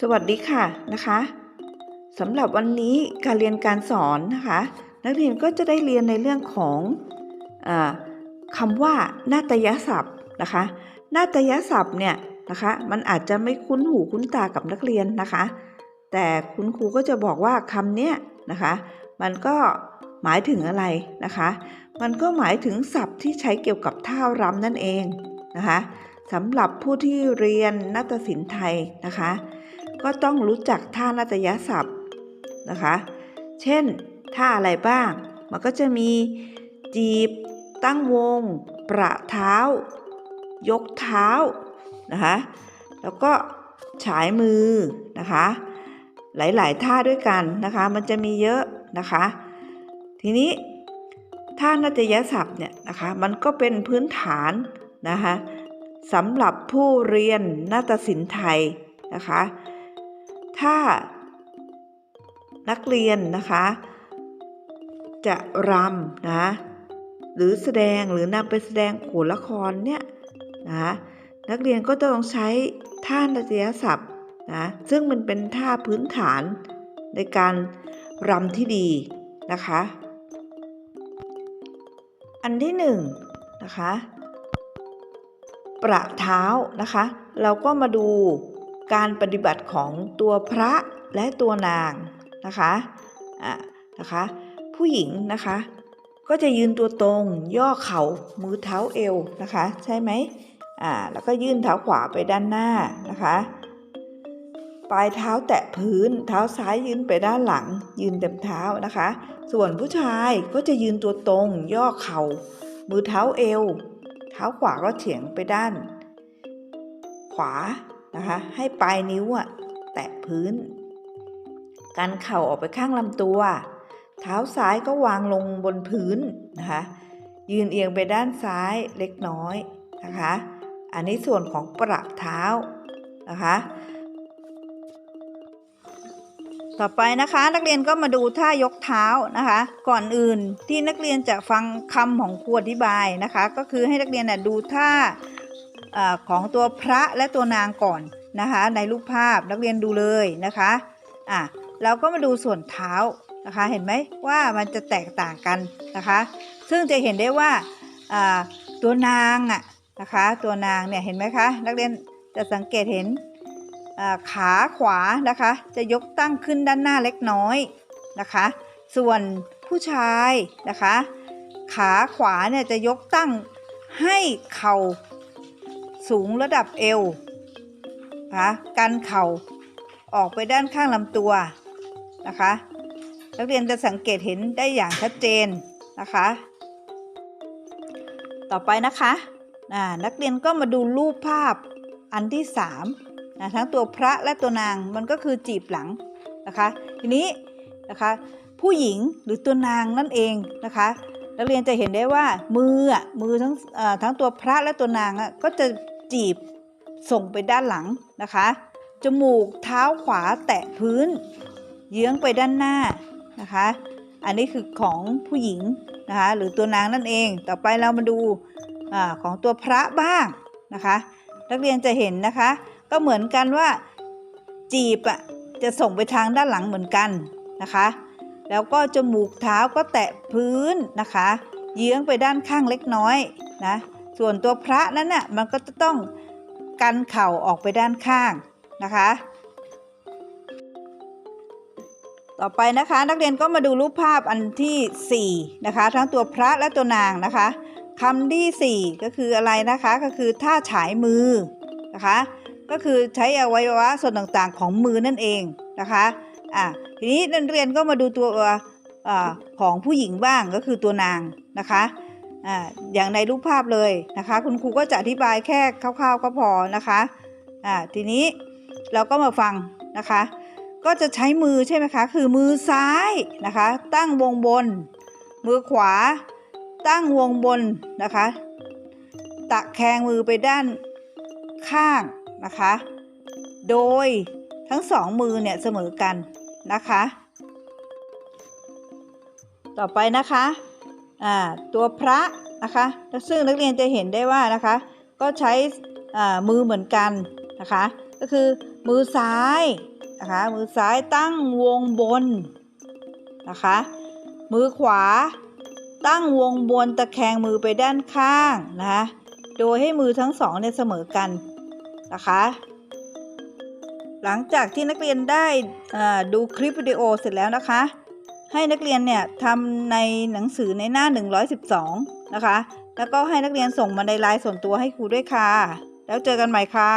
สวัสดีค่ะนะคะสำหรับวันนี้การเรียนการสอนนะคะ นักเรียนก็จะได้เรียนในเรื่องของอคำว่านาฏยศัพท์นะคะนาฏยศัพท์เนี่ยนะคะมันอาจจะไม่คุ้นหูคุ้นตากับนักเรียนนะคะ แต่คุณครูก็จะบอกว่าคำเนี้ยนะคะมันก็หมายถึงอะไรนะคะ มันก็หมายถึงศัพท์ที่ใช้เกี่ยวกับท่ารำนั่นเองนะคะสำหรับผู้ที่เรียนนาฏศิลป์ไทยนะคะ ก็ต้องรู้จักท่านาฏยศัพท์นะคะ เช่นท่าอะไรบ้าง มันก็จะมีจีบ ตั้งวง ประเท้า ยกเท้านะคะ แล้วก็ฉายมือนะคะ หลาย ๆ ท่าด้วยกันนะคะ มันจะมีเยอะนะคะ ทีนี้ท่านาฏยศัพท์เนี่ยนะคะมันก็เป็นพื้นฐานนะคะสำหรับผู้เรียนนาฏศิลป์ไทยนะคะ ถ้านักเรียนนะคะ จะรำนะหรือแสดงหรือนำไปแสดงโขนละครเนี่ยนะนักเรียนก็ต้องใช้ท่านาฏยศัพท์นะซึ่งมันเป็นท่าพื้นฐานในการรำที่ดีนะคะ อันที่หนึ่งนะคะ ประเท้านะคะ เราก็มาดู การปฏิบัติของตัวพระและตัวนางนะคะอะนะคะผู้หญิงนะคะก็จะยืนตัวตรงย่อเข่ามือเท้าเอวนะคะ ใช่ไหมอ่าแล้วก็ยื่นเท้าขวาไปด้านหน้านะคะปลายเท้าแตะพื้น เท้าซ้ายยืนไปด้านหลัง ยืนเต็มเท้านะคะ ส่วนผู้ชายก็จะยืนตัวตรง ย่อเข่า มือเท้าเอว เท้าขวาก็เฉียงไปด้าน ขวา นะคะ ให้ปลายนิ้วอะแตะพื้น การเข่าออกไปข้างลำตัว เท้าซ้ายก็วางลงบนพื้นนะคะ ยืนเอียงไปด้านซ้ายเล็กน้อยนะคะ อันนี้ส่วนของประเท้านะคะ ต่อไปนะคะนักเรียนก็มาดูท่ายกเท้านะคะ ก่อนอื่นที่นักเรียนจะฟังคำของครูอธิบายนะคะ ก็คือให้นักเรียนนะดูท่า ของตัวพระและตัวนางก่อนนะคะในรูปภาพนักเรียนดูเลยนะคะอะเราก็มาดูส่วนเท้านะคะเห็นไหมว่ามันจะแตกต่างกันนะคะซึ่งจะเห็นได้ว่าตัวนางอะนะคะตัวนางเนี่ยเห็นไหมคะนักเรียนจะสังเกตเห็นขาขวานะคะจะยกตั้งขึ้นด้านหน้าเล็กน้อยนะคะ ส่วนผู้ชายนะคะ ขาขวาเนี่ยจะยกตั้งให้เข่า สูงระดับเอวนะคะกันเข่าออกไปด้านข้างลำตัวนะคะ นักเรียนจะสังเกตเห็นได้อย่างชัดเจนนะคะ ต่อไปนะคะนักเรียนก็มาดูรูปภาพอันที่สามนะทั้งตัวพระและตัวนางมันก็คือจีบหลังนะคะ ทีนี้นะคะผู้หญิงหรือตัวนางนั่นเองนะคะ นักเรียนจะเห็นได้ว่ามือมือทั้งทั้งตัวพระและตัวนางก็จะ จีบส่งไปด้านหลังนะคะ จมูกเท้าขวาแตะพื้น เยื้องไปด้านหน้านะคะ อันนี้คือของผู้หญิงนะคะหรือตัวนางนั่นเอง ต่อไปเรามาดูอาของตัวพระบ้างนะคะ นักเรียนจะเห็นนะคะ ก็เหมือนกันว่าจีบอะจะส่งไปทางด้านหลังเหมือนกันนะคะ แล้วก็จมูกเท้าก็แตะพื้นนะคะ เยื้องไปด้านข้างเล็กน้อยนะ ส่วนตัวพระนั้นน่ะมันก็จะต้องกันเข่าออกไปด้านข้างนะคะ ต่อไปนะคะนักเรียนก็มาดูรูปภาพอันที่4นะคะทั้งตัวพระและตัวนางนะคะคำที่ 4 ก็คืออะไรนะคะก็คือท่าฉายมือนะคะก็คือใช้อวัยวะส่วนต่างๆของมือนั่นเองนะคะอะทีนี้นักเรียนก็มาดูตัวอของผู้หญิงบ้างก็คือตัวนางนะคะ อย่างในรูปภาพเลยนะคะ คุณครูก็จะอธิบายแค่คร่าวๆก็พอนะคะอ่าทีนี้เราก็มาฟังนะคะ ก็จะใช้มือใช่ไหมคะ คือมือซ้ายนะคะ ตั้งวงบน มือขวา ตั้งวงบนนะคะ ตะแคงมือไปด้านข้างนะคะ โดยทั้งสองมือเนี่ยเสมอกันนะคะ ต่อไปนะคะ ตัวพระนะคะซึ่งนักเรียนจะเห็นได้ว่านะคะ ก็ใช้มือเหมือนกันนะคะ ก็คือมือซ้ายนะคะมือซ้ายตั้งวงบนนะคะมือขวาตั้งวงบนตะแคงมือไปด้านข้างนะคะโดยให้มือทั้งสองเนี่ยเสมอกันนะคะ หลังจากที่นักเรียนได้ดูคลิปวิดีโอเสร็จแล้วนะคะ ให้นักเรียนเนี่ยทำในหนังสือในหน้า 112 นะคะ แล้วก็ให้นักเรียนส่งมาในไลน์ส่วนตัวให้ครูด้วยค่ะ แล้วเจอกันใหม่ค่ะ